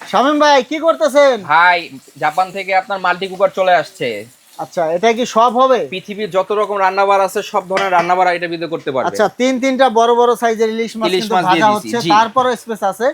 শামিম ভাই কি করতেছেন? ভাই জাপান থেকে আপনার মাল্টি কুকার চলে আসছে। আচ্ছা এটা কি সব হবে? পৃথিবীর যত রকম রান্নাবার আছে সব ধরনের রান্নাবার এটা ভিতরে করতে পারবে। আচ্ছা তিন তিনটা বড় বড় সাইজের ইলিশ মাছ কিন্তু ভাজা হচ্ছে জি। তারপরও স্পেস আছে।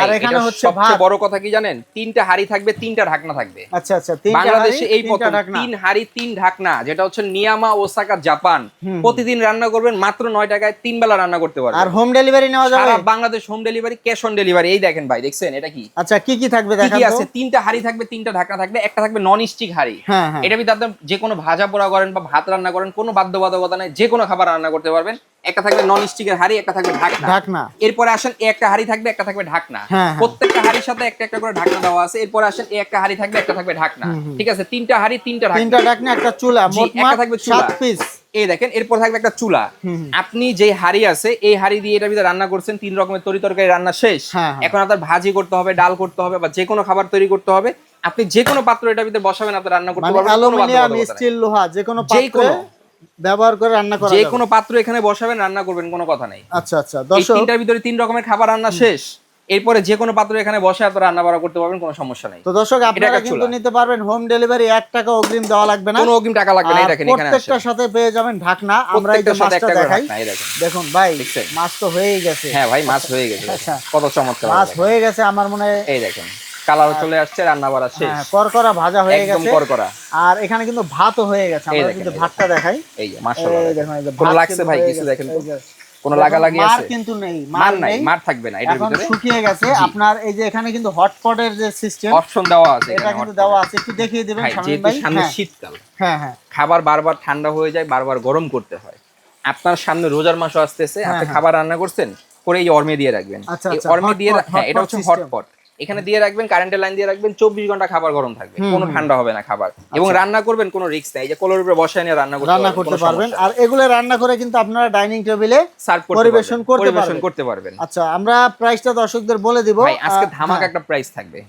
আর এখানে হচ্ছে সবচেয়ে বড় কথা কি জানেন? তিনটা হাড়ি থাকবে তিনটা ঢাকনা থাকবে। আচ্ছা আচ্ছা তিনটা বাংলাদেশে এই প্রথম তিন হাড়ি তিন ঢাকনা যেটা হচ্ছে নিয়ামা ওসাকা জাপান। প্রতিদিন রান্না করবেন মাত্র নয় টাকায় তিন বেলা রান্না করতে পারবেন। আর হোম ডেলিভারি নেওয়া যাবে? সারা Bangladesh home delivery cash on delivery এই দেখেন ভাই দেখছেন? এটা কি? আচ্ছা কি কি থাকবে কি দেখান কি আছে? তিনটা হাড়ি থাকবে তিনটা ঢাকনা থাকবে একটা থাকবে নন স্টিক হাড়ি। হ্যাঁ হ্যাঁ। এটা ভিতরে আপনি যে কোনো ভাজা পোড়া করেন বা ভাত রান্না করেন কোনো বাধ্যবাধকতা নাই যে কোনো খাবার রান্না করতে পারবেন। একটা থাকবে নন স্টিকের হাড়ি একটা থাকবে ঢাকনা। ঢাকনা। এরপরে আসেন এই একটা হাড়ি থাকবে একটা থাকবে ঢাকনা। হ্যাঁ, হ্যাঁ। প্রত্যেকটা হাড়ির সাথে একটা একটা করে ঢাকনা দেওয়া আছে। এরপরে আসেন এই একটা হাড়ি থাকবে একটা থাকবে ঢাকনা। ঠিক আছে? তিনটা হাড়ি তিনটা তিনটা ঢাকনা একটা চুলা। মোট একটা থাকবে চুলা। সাত পিস এই দেখেন এরপর থাকবে একটা চুলা। আপনি যে হাড়ি আছে এই হাড়ি দিয়ে এটার ভিতরে রান্না করছেন তিন রকমের তরি তরকারি রান্না শেষ। হ্যাঁ। এখন আপনার ভাজি করতে হবে ডাল করতে হবে বা যে কোনো খাবার তৈরি করতে হবে। আপনি যে কোনো পাত্র এটার ভিতরে বসাবেন আপনি রান্না করতে মানে পারবেন অ্যালুমিনিয়াম স্টিল লোহা যে কোনো পাত্রে ব্যবহার করে রান্না করা যে কোনো পাত্র এখানে বসাবেন রান্না করবেন কোনো কথা নাই। আচ্ছা আচ্ছা এই দর্শক তিনটার ভিতরে তিন রকমের খাবার রান্না শেষ। এরপরে যে কোনো পাত্র এখানে বসে আপনারা রান্না বাড়া করতে পারবেন কোনো সমস্যা নাই। তো দর্শক আপনারা কিন্তু নিতে পারবেন হোম ডেলিভারি এক টাকা অগ্রিম দেওয়া লাগবে না। কোনো অগ্রিম টাকা লাগবে না দেখেন এখানে প্রত্যেকটার সাথে পেয়ে যাবেন ঢাকনা আমরা এই যে মাছটা দেখাই। দেখেন। দেখুন ভাই? মাছ তো হয়েই গেছে। হ্যাঁ ভাই মাছ হয়ে গেছে আচ্ছা। কত চমৎকার মাছ হয়ে গেছে আমার মনে হয়। এই দেখেন। কালার চলে আসছে রান্না বাড়া শেষ। হ্যাঁ, করকরা ভাজা হয়ে একদম গেছে। করকরা। আর এখানে কিন্তু ভাতও হয়ে গেছে আমরা কিন্তু ভাতটা দেখাই। এই যে মাশাআল্লাহ দেখুন, ভাত লাগছে ভাই কিছু দেখেন তো? কোনো লাগা লাগি মার আছে? কিন্তু নেই মার নাই মার থাকবে না এটার ভিতরে? শুকিয়ে গেছে। আপনার এই যে এখানে কিন্তু হটপটের যে সিস্টেম অপশন দেওয়া আছে এটা কিন্তু দেওয়া আছে। একটু দেখিয়ে দিবেন শামীম ভাই। সামনে হ্যাঁ, শীতকাল হ্যাঁ হ্যাঁ। খাবার বারবার ঠান্ডা হয়ে যায় বারবার গরম করতে হয়। আপনার সামনে রোজার মাসও আসতেছে হ্যাঁ, আপনি। খাবার রান্না করছেন করে এই অর্মে দিয়ে রাখবেন। আচ্ছা, এই আচ্ছা, অর্মে দিয়ে হ্যাঁ এটা হচ্ছে হটপট এখানে দিয়ে রাখবেন কারেন্টের লাইন দিয়ে রাখবেন চব্বিশ ঘণ্টা খাবার গরম থাকবে। কোনো ঠান্ডা হবে না খাবার। এবং রান্না করবেন কোনো রিস্ক নেই। যে কলোর উপরে বসায় নিয়ে রান্না করতে রান্না করতে পারবেন। আর এগুলো রান্না করে কিন্তু আপনারা ডাইনিং টেবিলে সার্ভ করতে পরিবেশন পারবেন, করতে পরিবেশন। করতে পারবেন। আচ্ছা আমরা প্রাইসটা দর্শকদের বলে দিব। ভাই আজকে ধামাক ধামাকা হ্যাঁ। একটা প্রাইস থাকবে।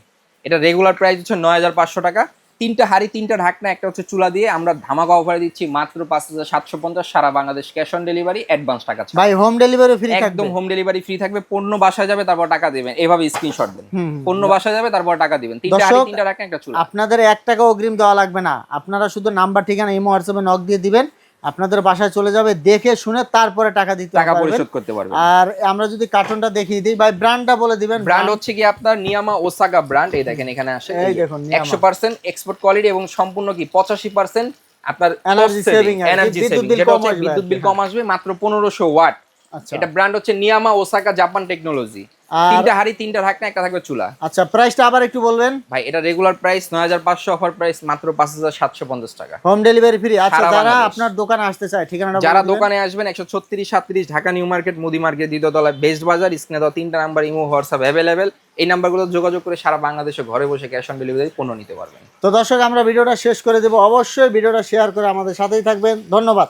এটা রেগুলার প্রাইস হচ্ছে নয় হাজার পাঁচশো টাকা। তিনটা হাড়ি তিনটা ঢাকনা একটা হচ্ছে চুলা দিয়ে আমরা ধামাকা অফারে দিচ্ছি মাত্র পাঁচ হাজার সাতশো পঞ্চাশ সারা Bangladesh cash on delivery advance টাকা। ভাই হোম ডেলিভারি ফ্রি একদম হোম ডেলিভারি ফ্রি থাকবে পণ্য বাসায় যাবে তারপর টাকা দিবেন। এভাবে স্ক্রিনশট দেন। পণ্য বাসায় যাবে তারপর টাকা দিবেন। তিনটা হাড়ি তিনটা ঢাকনা একটা চুলা। আপনাদের এক টাকা অগ্রিম দেওয়া লাগবে না। আপনারা শুধু নাম্বার ঠিকানা ইমো হোয়াটসঅ্যাপে নক দিয়ে দিবেন। আপনাদের বাসায় চলে যাবে দেখে শুনে তারপরে টাকা দিতে টাকা পরিশোধ করতে পারবেন। আর আমরা যদি কার্টুনটা দেখিয়ে দিই ভাই ব্র্যান্ডটা বলে দিবেন ব্র্যান্ড হচ্ছে কি আপনার নিয়ামা ওসাকা ব্র্যান্ড এই দেখেন এখানে আসে এই দেখুন, Niyama। একশো পার্সেন্ট এক্সপোর্ট কোয়ালিটি এবং সম্পূর্ণ কি পঁচাশি পার্সেন্ট আপনার এনার্জি সেভিং এনার্জি বিদ্যুৎ সেভিং bill কম আসবে বিদ্যুৎ বিল কম আসবে মাত্র পনেরোশো ওয়াট। এটা ব্র্যান্ড হচ্ছে নিয়ামা ওসাকা জাপান টেকনোলজি তিনটা হাড়ি তিনটা ঢাকনা একটা থাকবে চুলা। আচ্ছা প্রাইসটা আবার একটু বলবেন? ভাই এটা রেগুলার প্রাইস নয় হাজার পাঁচশো অফার প্রাইস মাত্র পাঁচ হাজার সাতশো পঞ্চাশ টাকা। হোম ডেলিভারি ফ্রি আচ্ছা যারা আপনার দোকানে আসতে চায় ঠিকানাটা যারা দোকানে আসবেন একশো ছত্রিশ সাতত্রিশ ঢাকা নিউ মার্কেট মুদি মার্কেট দ্বিতীয়তলায় বেস্ট বাজার স্ক্রিনে দেওয়া তিনটা নাম্বার ইমো হোয়াটসঅ্যাপ অ্যাভেলেবেল এই নাম্বারগুলো যোগাযোগ করে সারা বাংলাদেশে ঘরে বসে ক্যাশ অন ডেলিভারি পণ্য নিতে পারবেন। তো দর্শক আমরা ভিডিওটা শেষ করে দেব। অবশ্যই ভিডিওটা শেয়ার করে আমাদের সাথেই থাকবেন। ধন্যবাদ।